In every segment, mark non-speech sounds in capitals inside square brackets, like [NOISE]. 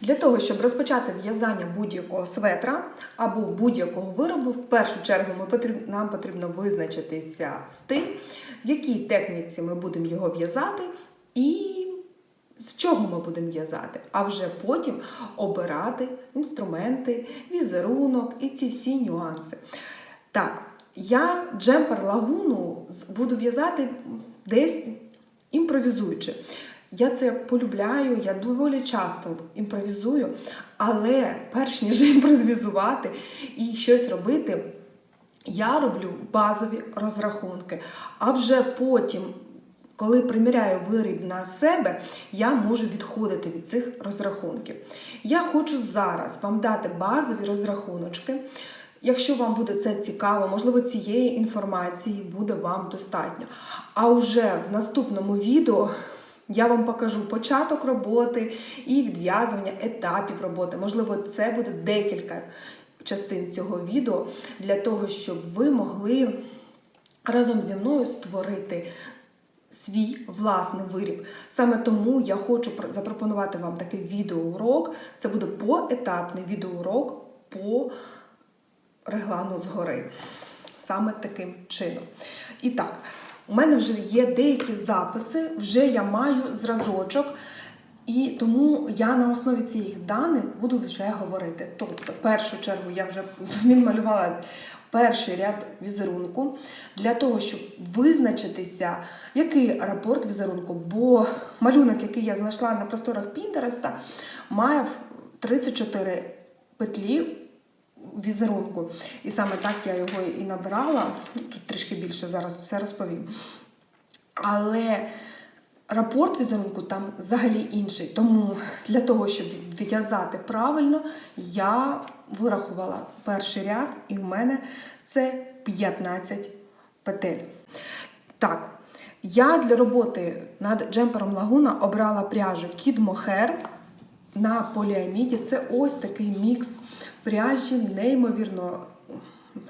Для того, щоб розпочати в'язання будь-якого светра або будь-якого виробу, в першу чергу ми потріб- нам потрібно визначитися з тим, в якій техніці ми будемо його в'язати і з чого ми будемо в'язати, а вже потім обирати інструменти, візерунок і ці всі нюанси. Так, я джемпер лагуну буду в'язати десь імпровізуючи. Я це полюбляю, я доволі часто імпровізую, але перш ніж [LAUGHS] імпровізувати і щось робити, я роблю базові розрахунки. А вже потім, коли приміряю виріб на себе, я можу відходити від цих розрахунків. Я хочу зараз вам дати базові розрахуночки. Якщо вам буде це цікаво, можливо, цієї інформації буде вам достатньо. А вже в наступному відео я вам покажу початок роботи і відв'язування етапів роботи. Можливо, це буде декілька частин цього відео для того, щоб ви могли разом зі мною створити свій власний виріб. Саме тому я хочу запропонувати вам такий відеоурок. Це буде поетапний відеоурок по реглану згори. Саме таким чином. І так, у мене вже є деякі записи, вже я маю зразочок, і тому я на основі цих даних буду вже говорити. Тобто, в першу чергу я вже [LAUGHS] відмалювала перший ряд візерунку для того, щоб визначитися, який рапорт візерунку, бо малюнок, який я знайшла на просторах Пінтереста, має 34 петлі візерунку. І саме так я його і набирала. Тут трішки більше зараз все розповім. Але рапорт візерунку там взагалі інший. Тому для того, щоб в'язати правильно, я вирахувала перший ряд, і в мене це 15 петель. Так, я для роботи над джемпером Лагуна обрала пряжу Kid Mohair на поліаміді. Це ось такий мікс пряжі, неймовірно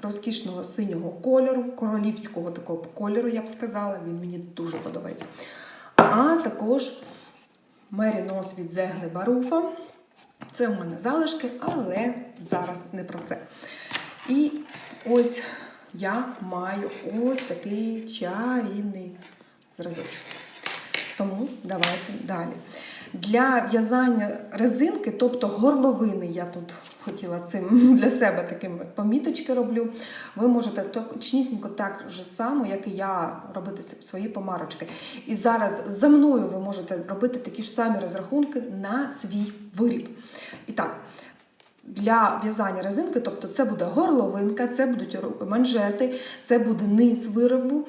розкішного синього кольору, королівського такого кольору, я б сказала. Він мені дуже подобається. А також мерінос від Зегли Баруфа. Це у мене залишки, але зараз не про це. І ось я маю ось такий чарівний зразочок. Тому давайте далі. Для в'язання резинки, тобто горловини, я тут хотіла цим [LAUGHS] для себе такими поміточки роблю. Ви можете точнісінько так же само, як і я, робити свої помарочки. І зараз за мною ви можете робити такі ж самі розрахунки на свій виріб. І так, для в'язання резинки, тобто це буде горловинка, це будуть манжети, це буде низ виробу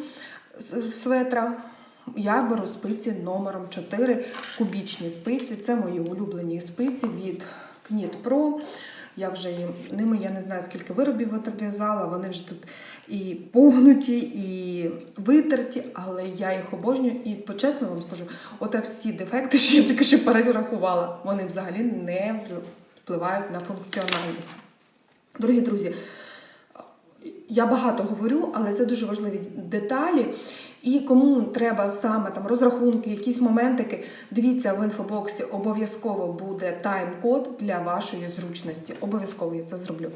светра. Я беру спиці номером 4, кубічні спиці. Це мої улюблені спиці від Knit Pro. Я вже їм, ними я не знаю, скільки виробів в'язала. Вони вже тут і погнуті, і витерті, але я їх обожнюю. І почесно вам скажу, оте всі дефекти, [LAUGHS] що я тільки що перерахувала, вони взагалі не впливають на функціональність. Дорогі друзі, я багато говорю, але це дуже важливі деталі. І кому треба саме там розрахунки, якісь моментики, дивіться в інфобоксі, обов'язково буде тайм-код для вашої зручності. Обов'язково я це зроблю.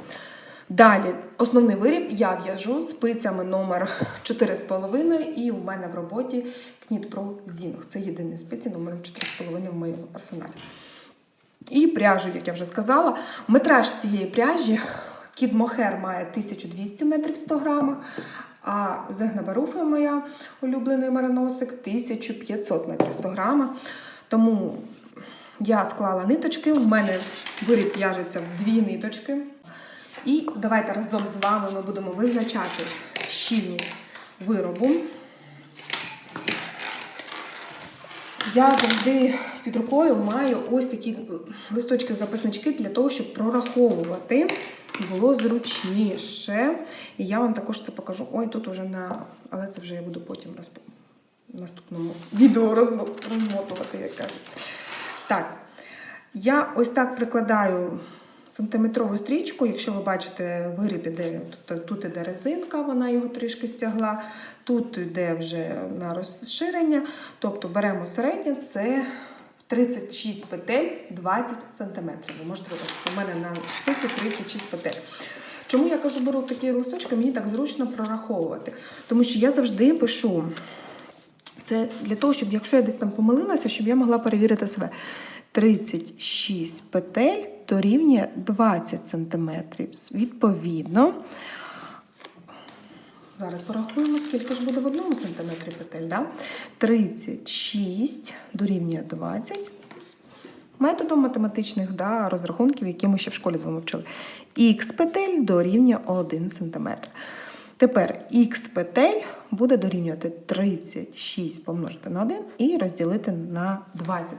Далі, основний виріб я в'яжу спицями номер 4,5 і у мене в роботі Knit Pro Zinc. Це єдині спиці номером 4,5 в моєму арсеналі. І пряжу, як я вже сказала, метраж цієї пряжі Кід Мохер має 1200 метрів в 100 грамах, а Зегна Баруфа моя улюблений мариносик 1500 метрів в 100 грамах. Тому я склала ниточки, у мене виріб в'яжеться в дві ниточки. І давайте разом з вами ми будемо визначати щільність виробу. Я завжди під рукою маю ось такі листочки-записнички для того, щоб прораховувати було зручніше. І я вам також це покажу. Ой, тут уже на. Але це вже я буду потім розп... наступному відео розмо- розмотувати, як кажуть. Так, я ось так прикладаю сантиметрову стрічку. Якщо ви бачите, виріб іде, тут, тут іде резинка, вона його трішки стягла. Тут йде вже на розширення. Тобто беремо середнє, це 36 петель 20 см. Ви можете побачити, у мене на спиці 36 петель. Чому я кажу, беру такі листочки, мені так зручно прораховувати. Тому що я завжди пишу. Це для того, щоб якщо я десь там помилилася, щоб я могла перевірити себе. 36 петель дорівнює 20 см. Відповідно, зараз порахуємо, скільки ж буде в одному сантиметрі петель. Да? 36 дорівнює 20. Методом математичних да, розрахунків, які ми ще в школі з вами вчили. Х петель дорівнює 1 см. Тепер х петель буде дорівнювати 36 помножити на 1 і розділити на 20.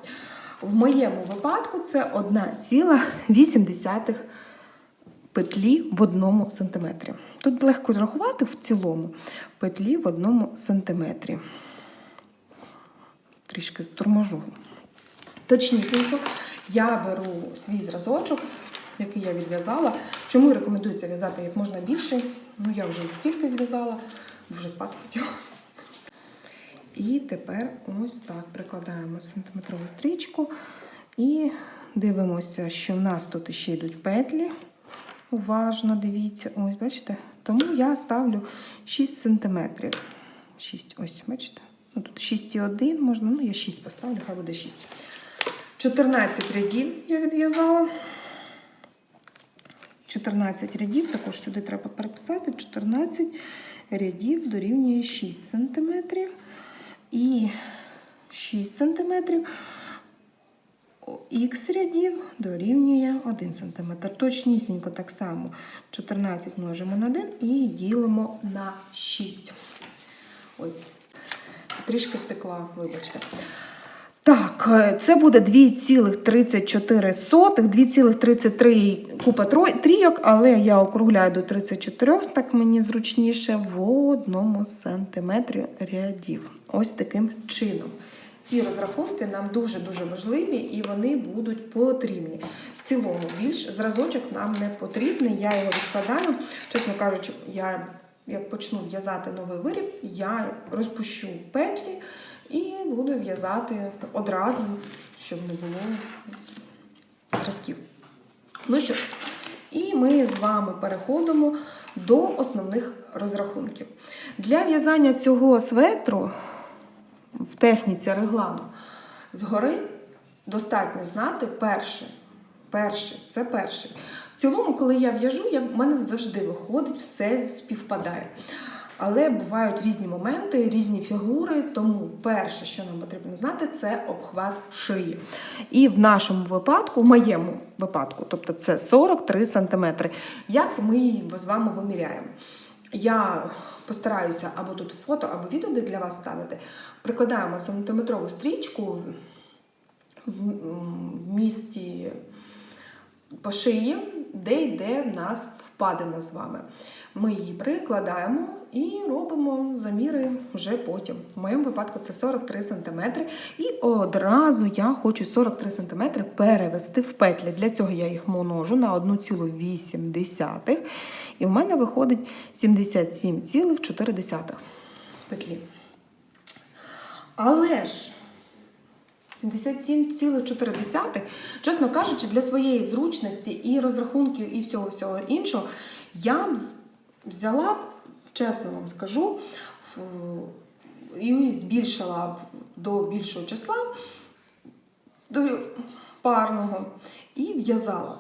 В моєму випадку це 1,8 петлі в одному сантиметрі. Тут легко рахувати в цілому петлі в одному сантиметрі. Трішки торможу. Точнісінько, я беру свій зразочок, який я відв'язала. Чому рекомендується в'язати як можна більше? Ну, я вже стільки зв'язала, вже спати хотіла. І тепер ось так прикладаємо сантиметрову стрічку і дивимося, що в нас тут ще йдуть петлі. Уважно дивіться, ось, бачите? Тому я ставлю 6 сантиметрів. 6, ось, бачите? Ну, тут 6,1 можна, ну я 6 поставлю, хай буде 6. 14 рядів я відв'язала. 14 рядів, також сюди треба переписати. 14 рядів дорівнює 6 см. І 6 см х рядів дорівнює 1 см. Точнісінько так само 14 множимо на 1 і ділимо на 6. Ой, трішки втекла, вибачте. Так, е, це буде 2,34, 2,33 купа трійок, але я округляю до 34, так мені зручніше, в одному сантиметрі рядів. Ось таким чином. Ці розрахунки нам дуже-дуже важливі і вони будуть потрібні. В цілому більш зразочок нам не потрібний. Я його відкладаю. Чесно кажучи, я як почну в'язати новий виріб, я розпущу петлі і буду в'язати одразу, щоб не було зразків. Ну що, і ми з вами переходимо до основних розрахунків. Для в'язання цього светру в техніці реглану згори достатньо знати перший. Перший, це перший. В цілому, коли я в'яжу, в мене завжди виходить, все співпадає. Але бувають різні моменти, різні фігури, тому перше, що нам потрібно знати, це обхват шиї. І в нашому випадку, в моєму випадку, тобто це 43 см. Як ми її з вами виміряємо? Я постараюся або тут фото, або відео для вас ставити. Прикладаємо сантиметрову стрічку в, місті по шиї, де йде в нас впадина з вами. Ми її прикладаємо і робимо заміри вже потім. В моєму випадку це 43 см. І одразу я хочу 43 см перевести в петлі. Для цього я їх множу на 1,8. І в мене виходить 77,4 петлі. Але ж 77,4, чесно кажучи, для своєї зручності і розрахунків, і всього всього іншого, я б взяла, б, чесно вам скажу, і збільшила до більшого числа, до парного, і в'язала.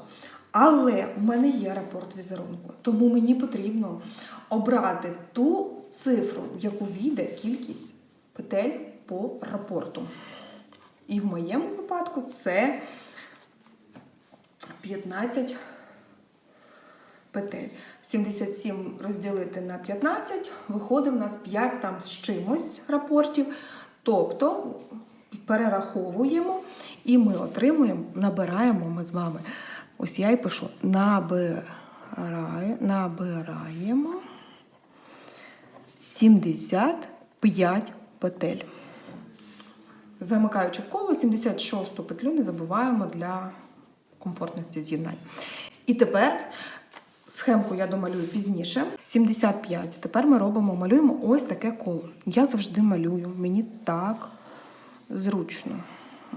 Але в мене є рапорт візерунку, тому мені потрібно обрати ту цифру, в яку війде кількість петель по рапорту. І в моєму випадку це 15 петель. 77 розділити на 15, виходить в нас 5 там з чимось рапортів. Тобто перераховуємо і ми отримуємо, набираємо ми з вами. Ось я і пишу набирає, набираємо 75 петель. Замикаючи в коло, 76-ту петлю не забуваємо для комфортних з'єднань. І тепер схемку я домалюю пізніше. 75. Тепер ми робимо, малюємо ось таке коло. Я завжди малюю, мені так зручно.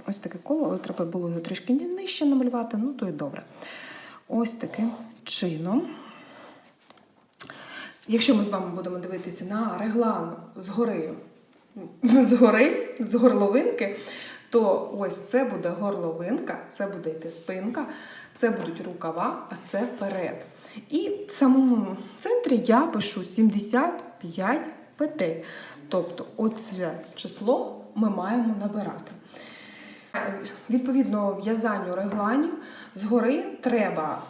ось таке коло, але треба було його трішки нижче намалювати, ну то і добре. Ось таким чином. Якщо ми з вами будемо дивитися на реглан згори, згори, з горловинки, то ось це буде горловинка, це буде йти спинка, це будуть рукава, а це перед. І в самому центрі я пишу 75 петель. Тобто, оце число ми маємо набирати. Відповідно в'язанню регланів згори треба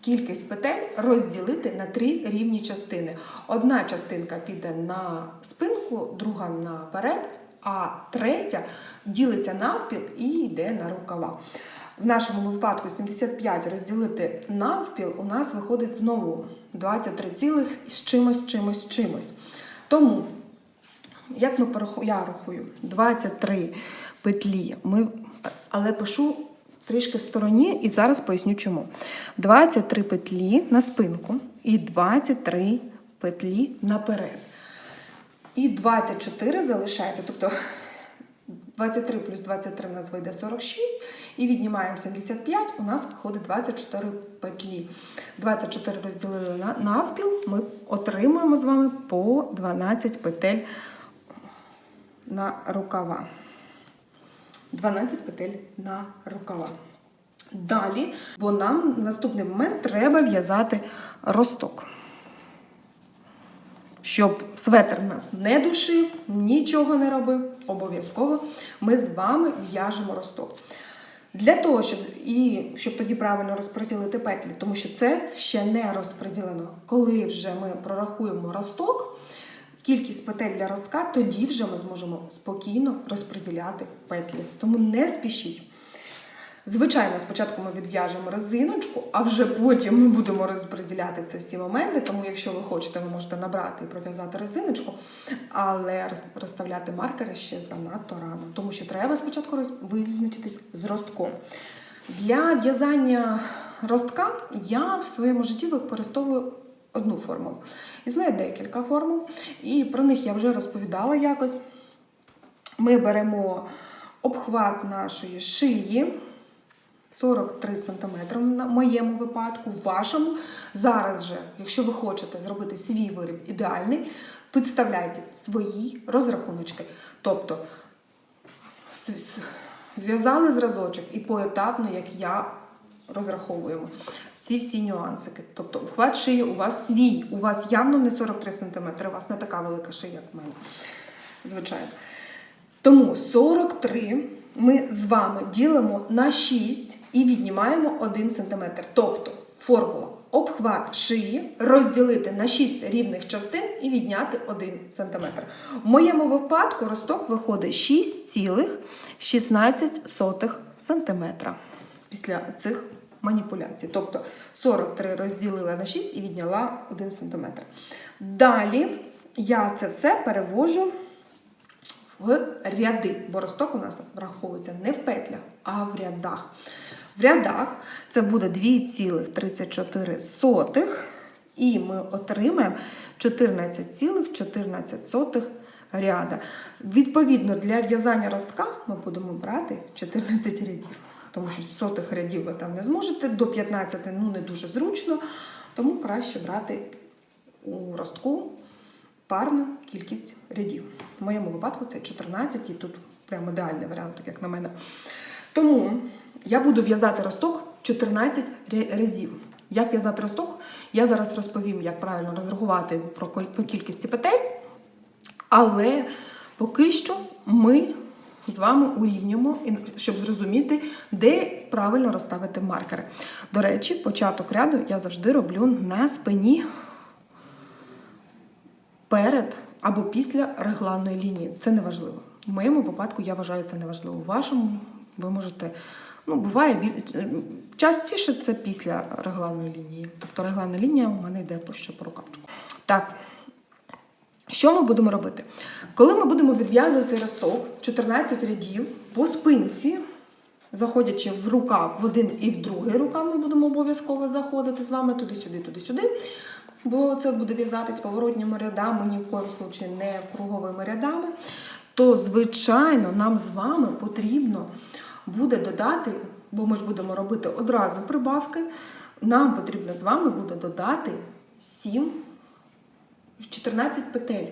кількість петель розділити на три рівні частини. Одна частинка піде на спинку, друга наперед, а третя ділиться навпіл і йде на рукава. В нашому випадку 75 розділити навпіл у нас виходить знову 23 цілих з чимось, чимось, чимось. Тому, як ми пораху... я рахую, 23 петлі, ми... але пишу трішки в стороні і зараз поясню чому. 23 петлі на спинку і 23 петлі наперед. І 24 залишається, тобто 23 плюс 23 у нас вийде 46, і віднімаємо 75, у нас виходить 24 петлі. 24 розділили на навпіл, ми отримуємо з вами по 12 петель на рукава. 12 петель на рукава. Далі, бо нам в наступний момент треба в'язати росток. Щоб светр нас не душив, нічого не робив, обов'язково ми з вами в'яжемо росток. Для того, щоб і щоб тоді правильно розподілити петлі, тому що це ще не розподілено. Коли вже ми прорахуємо росток, кількість петель для ростка, тоді вже ми зможемо спокійно розподіляти петлі. Тому не спішіть. Звичайно, спочатку ми відв'яжемо резиночку, а вже потім ми будемо розподіляти це всі моменти. Тому, якщо ви хочете, ви можете набрати і пров'язати резиночку, але розставляти маркери ще занадто рано, тому що треба спочатку визначитись з ростком. Для в'язання ростка я в своєму житті використовую одну формулу. Існує декілька формул, і про них я вже розповідала якось. Ми беремо обхват нашої шиї. 43 см на моєму випадку, в вашому. Зараз же, якщо ви хочете зробити свій виріб ідеальний, підставляйте свої розрахуночки. Тобто зв'язали зразочок і поетапно, як я розраховуємо. Всі-всі нюансики. Тобто обхват шиї у вас свій, у вас явно не 43 см, у вас не така велика шия, як в мене. Звичайно. Тому 43 ми з вами ділимо на 6 і віднімаємо 1 см. Тобто формула обхват шиї розділити на 6 рівних частин і відняти 1 см. В моєму випадку росток виходить 6,16 см після цих маніпуляцій. Тобто 43 розділила на 6 і відняла 1 см. Далі я це все перевожу в ряди, бо росток у нас враховується не в петлях, а в рядах. В рядах це буде 2,34 і ми отримаємо 14,14 ряда. Відповідно, для в'язання ростка ми будемо брати 14 рядів, тому що сотих рядів ви там не зможете, до 15 ну, не дуже зручно, тому краще брати у ростку парну кількість рядів. В моєму випадку це 14, і тут прямо ідеальний варіант, так як на мене. Тому я буду в'язати росток 14 разів. Як в'язати росток, я зараз розповім, як правильно розрахувати по кількості петель, але поки що ми з вами урівнюємо, щоб зрозуміти, де правильно розставити маркери. До речі, початок ряду я завжди роблю на спині перед або після регланної лінії. Це не важливо. В моєму випадку я вважаю це неважливо. У вашому ви можете. Ну, буває частіше це після регланної лінії. Тобто регланна лінія у мене йде ще по рукавчику. Так. Що ми будемо робити? Коли ми будемо відв'язувати росток 14 рядів по спинці, заходячи в рукав в один і в другий рукав, ми будемо обов'язково заходити з вами туди-сюди, туди-сюди. Бо це буде в'язатись поворотніми рядами, ні в коєму случаї не круговими рядами. то, звичайно, нам з вами потрібно буде додати, бо ми ж будемо робити одразу прибавки. Нам потрібно з вами буде додати 7, 14 петель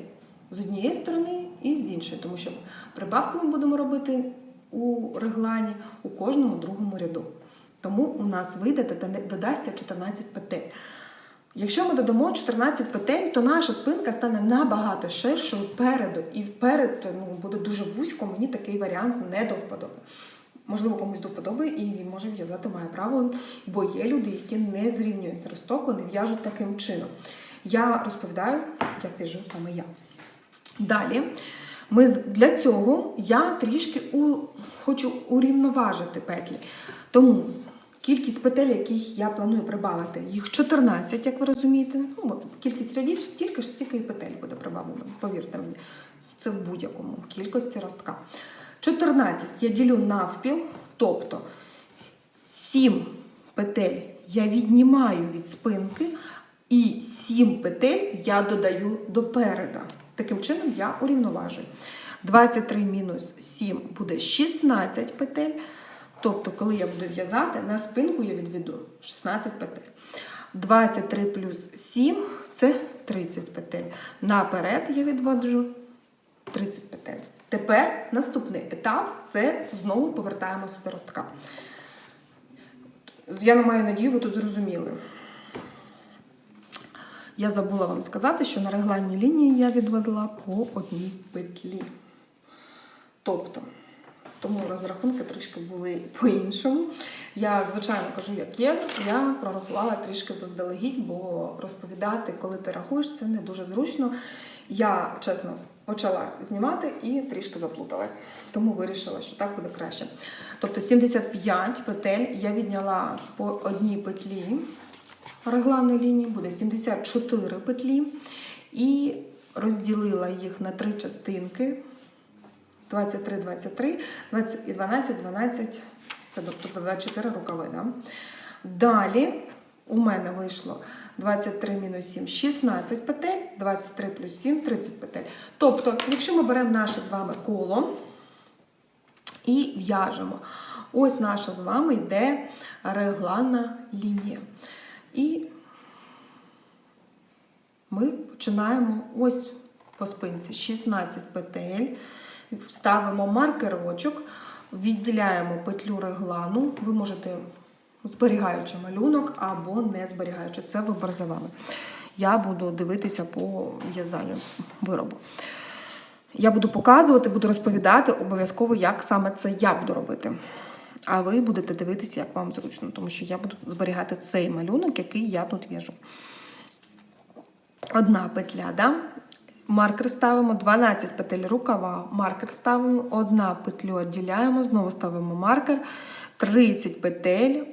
з однієї сторони і з іншої, тому що прибавки ми будемо робити у реглані у кожному другому ряду. Тому у нас вийде додасться 14 петель. Якщо ми додамо 14 петель, то наша спинка стане набагато ширшою переду. І перед ну, буде дуже вузько, мені такий варіант не до вподоби. Можливо, комусь до вподоби, і він може в'язати має право, бо є люди, які не зрівнюють зросток, не в'яжуть таким чином. Я розповідаю, як в'яжу саме я. Далі, ми для цього я трішки у, хочу урівноважити петлі. Тому кількість петель, яких я планую прибавити, їх 14, як ви розумієте. Ну, кількість рядів стільки ж, стільки і петель буде прибавлено, повірте мені. Це в будь-якому кількості ростка. 14 я ділю навпіл, тобто 7 петель я віднімаю від спинки, і 7 петель я додаю до переда. Таким чином я урівноважую. 23 мінус 7 буде 16 петель. Тобто, коли я буду в'язати, на спинку я відведу 16 петель. 23 плюс 7 це 30 петель. Наперед я відводжу 30 петель. Тепер наступний етап це знову повертаємося до ростка. Я не маю надію, ви тут зрозуміли. Я забула вам сказати, що на регланній лінії я відводила по одній петлі. Тобто, тому розрахунки трішки були по-іншому. Я, звичайно, кажу, як є. Я прорахувала трішки заздалегідь, бо розповідати, коли ти рахуєш, це не дуже зручно. Я, чесно, почала знімати і трішки заплуталась. Тому вирішила, що так буде краще. Тобто 75 петель я відняла по одній петлі регланної лінії, буде 74 петлі. І розділила їх на три частинки. 23, 23, 20 і 12, 12, це тобто 24 рукави. Да? Далі у мене вийшло 23 мінус 7, 16 петель, 23 плюс 7, 30 петель. Тобто, якщо ми беремо наше з вами коло і в'яжемо, ось наша з вами йде регланна лінія. І ми починаємо ось по спинці 16 петель, ставимо маркерочок, відділяємо петлю реглану. Ви можете зберігаючи малюнок або не зберігаючи. Це вибір за вами. Я буду дивитися по в'язанню виробу. Я буду показувати, буду розповідати обов'язково, як саме це я буду робити. А ви будете дивитися, як вам зручно, тому що я буду зберігати цей малюнок, який я тут в'яжу. Одна петля, да? Маркер ставимо, 12 петель рукава, маркер ставимо, одна петлю відділяємо, знову ставимо маркер, 30 петель,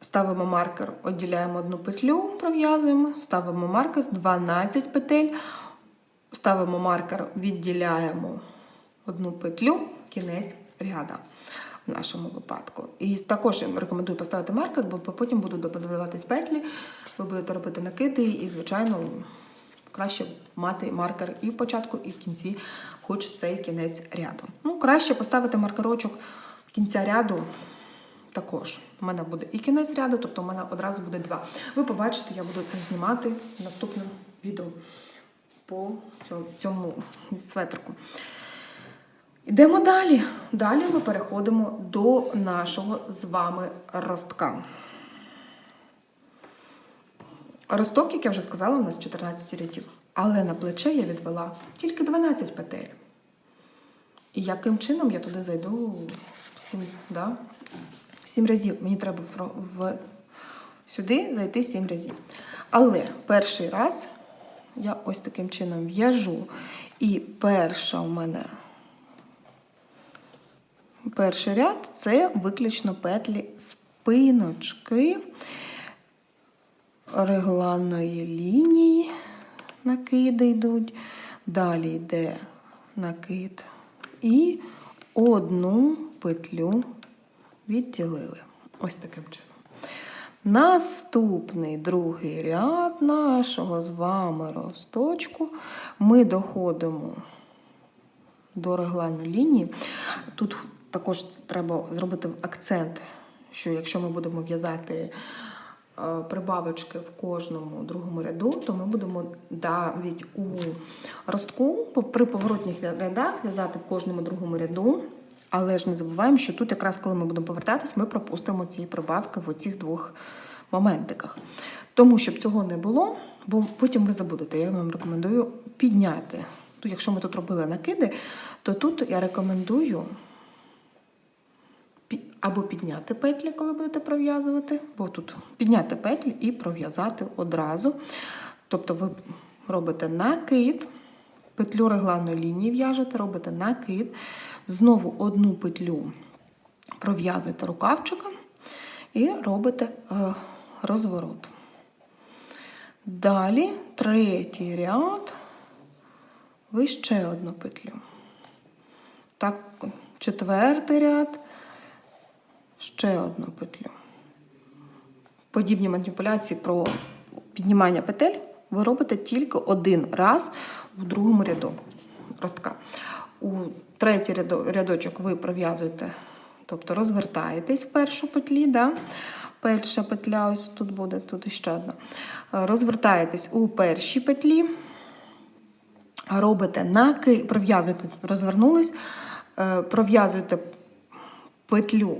ставимо маркер, відділяємо одну петлю, пров'язуємо, ставимо маркер, 12 петель, ставимо маркер, відділяємо одну петлю, кінець ряда в нашому випадку. І також рекомендую поставити маркер, бо потім будуть додаватись петлі, ви будете робити накиди, і, звичайно, краще мати маркер і в початку, і в кінці, хоч цей кінець ряду. Ну, краще поставити маркерочок кінця ряду. Також у мене буде і кінець ряду, тобто у мене одразу буде два. Ви побачите, я буду це знімати в наступному відео по цьому- светрику. Йдемо далі. Далі ми переходимо до нашого з вами ростка. Росток, як я вже сказала, у нас 14 рядів. Але на плече я відвела тільки 12 петель. І яким чином я туди зайду 7, да? 7 разів. Мені треба в, сюди зайти 7 разів. Але перший раз я ось таким чином в'яжу. І перша у мене перший ряд це виключно петлі спиночки регланної лінії. Накиди йдуть. Далі йде накид. І одну петлю відділили. Ось таким чином. Наступний другий ряд нашого з вами росточку ми доходимо до реглану лінії. Тут також треба зробити акцент, що якщо ми будемо в'язати прибавочки в кожному другому ряду, то ми будемо навіть у ростку при поворотних рядах в'язати в кожному другому ряду. Але ж не забуваємо, що тут, якраз коли ми будемо повертатись, ми пропустимо ці прибавки в оцих двох моментиках. Тому, щоб цього не було, бо потім ви забудете, я вам рекомендую підняти. Ну, якщо ми тут робили накиди, то тут я рекомендую або підняти петлі, коли будете пров'язувати, бо тут підняти петлі і пров'язати одразу. Тобто ви робите накид, петлю регланної лінії в'яжете, робите накид, знову одну петлю пров'язуєте рукавчиком і робите е, розворот. Далі третій ряд, ви ще одну петлю. Так, четвертий ряд, ще одну петлю. Подібні маніпуляції про піднімання петель ви робите тільки один раз у другому ряду ростка. У третій рядочок ви пров'язуєте, тобто розвертаєтесь в першу петлі, да? перша петля, ось тут буде, тут ще одна. Розвертаєтесь у першій петлі, робите накид, пров'язуєте, розвернулись, е, пров'язуєте петлю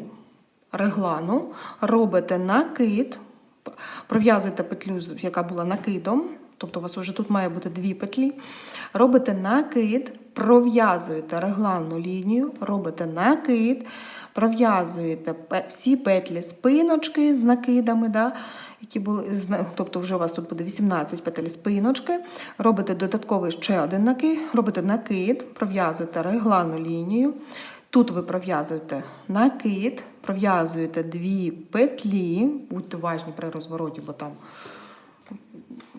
реглану, робите накид, пров'язуєте петлю, яка була накидом, тобто у вас вже тут має бути дві петлі. Робите накид, пров'язуєте регланну лінію, робите накид, пров'язуєте всі петлі спиночки з накидами, да, які були, тобто вже у вас тут буде 18 петель спиночки, робите додатковий ще один накид, робите накид, пров'язуєте регланну лінію. Тут ви пров'язуєте накид, пров'язуєте дві петлі, будьте уважні при розвороті, бо там,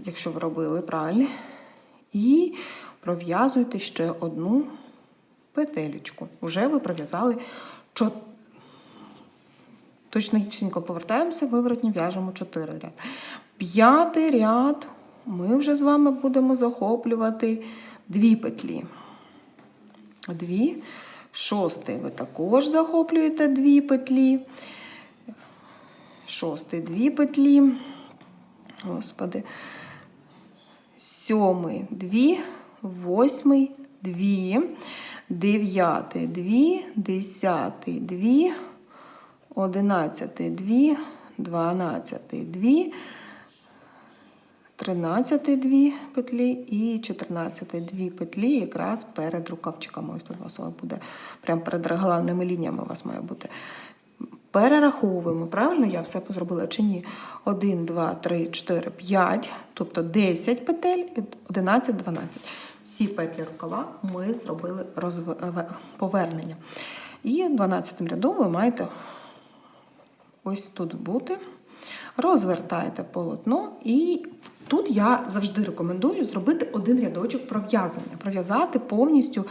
якщо ви робили правильно, і пров'язуєте ще одну петелечку. Уже ви пров'язали. Точнісінько повертаємося, виворотні в'яжемо 4 ряд. П'ятий ряд ми вже з вами будемо захоплювати дві петлі. Дві. Шостий ви також захоплюєте дві петлі. Шостий дві петлі. Господи. Сьомий дві, восьмий дві, дев'ятий дві, десятий дві, одинадцятий дві, дванадцятий дві, тринадцятий дві петлі і чотирнадцятий дві петлі якраз перед рукавчиками. Ось тут у вас буде прямо перед регланними лініями у вас має бути. Перераховуємо, правильно я все зробила чи ні? 1, 2, 3, 4, 5, тобто 10 петель, 11, 12. Всі петлі рукава ми зробили розв... повернення. І 12 рядом ви маєте ось тут бути. Розвертаєте полотно, і тут я завжди рекомендую зробити один рядочок пров'язування, пров'язати повністю.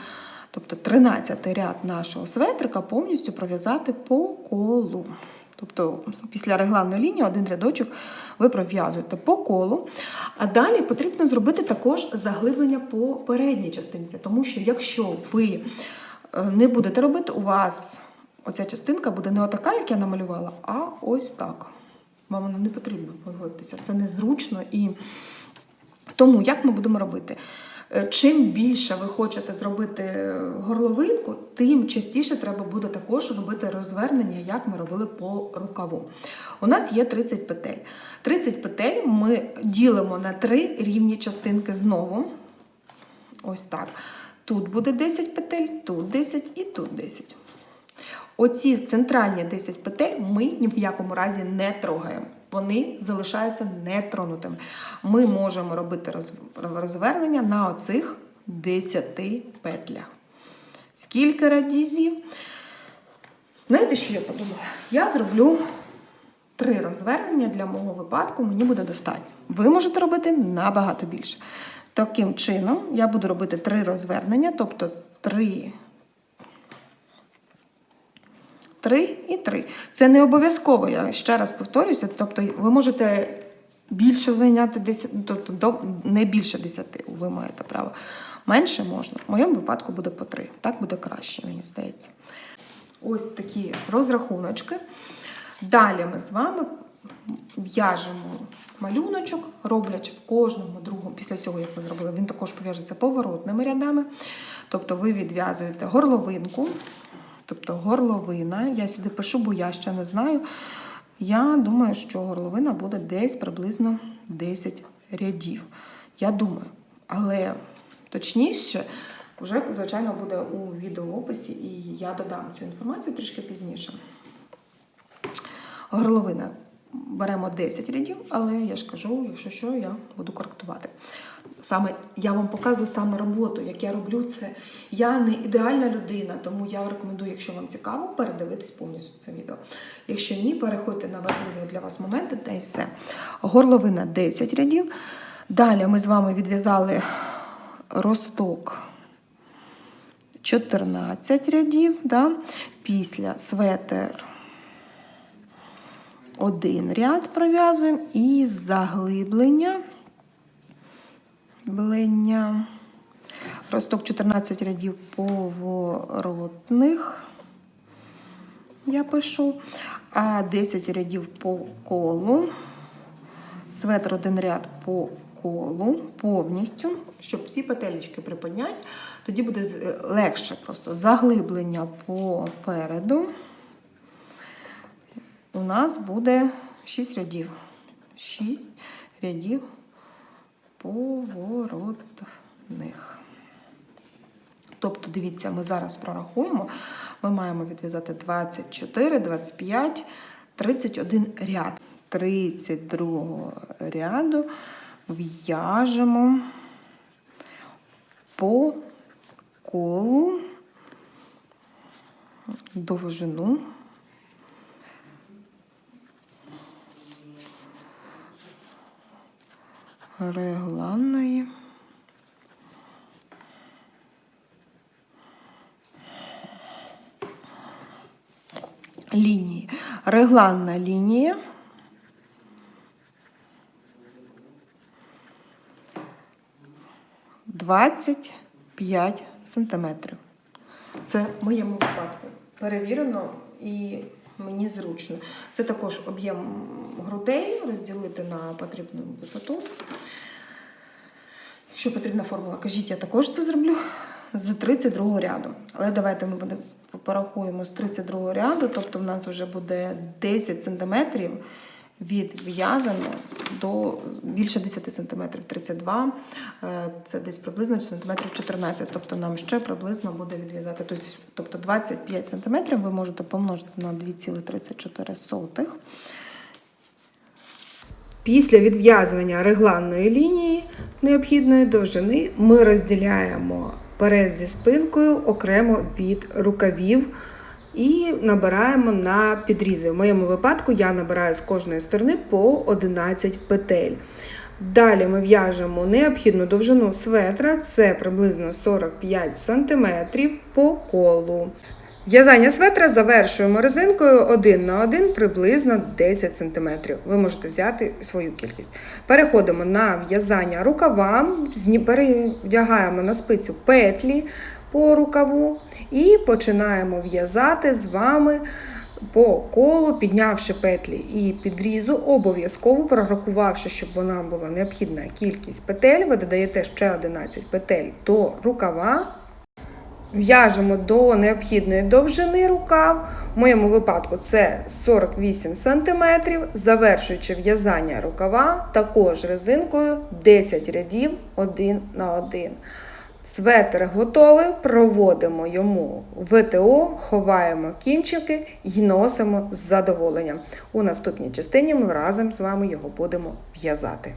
Тобто 13 ряд нашого светрика повністю пров'язати по колу. Тобто після регланної лінії один рядочок ви пров'язуєте по колу. А далі потрібно зробити також заглиблення по передній частинці, тому що якщо ви е, не будете робити, у вас оця частинка буде не отака, як я намалювала, а ось так. Вам воно не потрібно погодитися. Це незручно і тому як ми будемо робити? Е, Чим більше ви хочете зробити горловинку, тим частіше треба буде також робити розвернення, як ми робили по рукаву. У нас є 30 петель. 30 петель ми ділимо на три рівні частинки знову. Ось так. Тут буде 10 петель, тут 10 і тут 10. Оці центральні 10 петель ми ні в якому разі не трогаємо. Вони залишаються нетронутими. Ми можемо робити розвернення на оцих 10 петлях. Скільки радізів? Знаєте, що я подумала? Я зроблю три розвернення для мого випадку, мені буде достатньо. Ви можете робити набагато більше. Таким чином, я буду робити три розвернення, тобто три. Три і три. Це не обов'язково, я ще раз повторюся. Тобто, ви можете більше зайняти 10, тобто до, не більше 10, ви маєте право. Менше можна. В моєму випадку буде по 3. Так буде краще, мені здається. Ось такі розрахуночки. Далі ми з вами в'яжемо малюночок, роблячи в кожному другому, після цього, як ви зробили, він також пов'яжеться поворотними рядами. Тобто ви відв'язуєте горловинку, тобто горловина. Я сюди пишу, бо я ще не знаю. Я думаю, що горловина буде десь приблизно 10 рядів. Я думаю, але точніше, вже, звичайно, буде у відеоописі, і я додам цю інформацію трішки пізніше. Горловина беремо 10 рядів, але я ж кажу, якщо що, я буду коректувати. Саме я вам показую саме роботу, як я роблю це. Я не ідеальна людина, тому я рекомендую, якщо вам цікаво, передивитись повністю це відео. Якщо ні, переходьте на важливі для вас моменти та й все. Горловина 10 рядів. Далі ми з вами відв'язали росток 14 рядів. Да? Після светер один ряд пров'язуємо і заглиблення. Блення. Росток 14 рядів поворотних. Я пишу, а 10 рядів по колу. Светр один ряд по колу повністю, щоб всі петелечки приподняти. Тоді буде легше просто заглиблення попереду. У нас буде 6 рядів. 6 рядів поворотних. Тобто, дивіться, ми зараз прорахуємо. Ми маємо відв'язати 24, 25, 31 ряд. 32 ряду в'яжемо по колу довжину. Регланної лінії. Регланна лінія. Двадцять п'ять сантиметрів. Це в моєму випадку перевірено і мені зручно. Це також об'єм грудей розділити на потрібну висоту. Якщо потрібна формула, кажіть, я також це зроблю з 32 ряду. Але давайте ми порахуємо з 32 ряду, тобто в нас вже буде 10 см від в'язано до більше 10 см, 32 е, це десь приблизно сантиметрів 14, тобто нам ще приблизно буде відв'язати. Тобто 25 см ви можете помножити на 2,34. Після відв'язування регланної лінії необхідної довжини ми розділяємо перед зі спинкою окремо від рукавів і набираємо на підрізи. В моєму випадку я набираю з кожної сторони по 11 петель. Далі ми в'яжемо необхідну довжину светра, це приблизно 45 см по колу. В'язання светра завершуємо резинкою 1 на 1 приблизно 10 см. Ви можете взяти свою кількість. Переходимо на в'язання рукава, перевдягаємо на спицю петлі по рукаву і починаємо в'язати з вами по колу, піднявши петлі і підрізу, обов'язково прорахувавши, щоб вона була необхідна кількість петель, ви додаєте ще 11 петель до рукава. В'яжемо до необхідної довжини рукав. В моєму випадку це 48 см, завершуючи в'язання рукава також резинкою 10 рядів 1 на 1. Светр готовий, проводимо йому ВТО, ховаємо кінчики і носимо з задоволенням. У наступній частині ми разом з вами його будемо в'язати.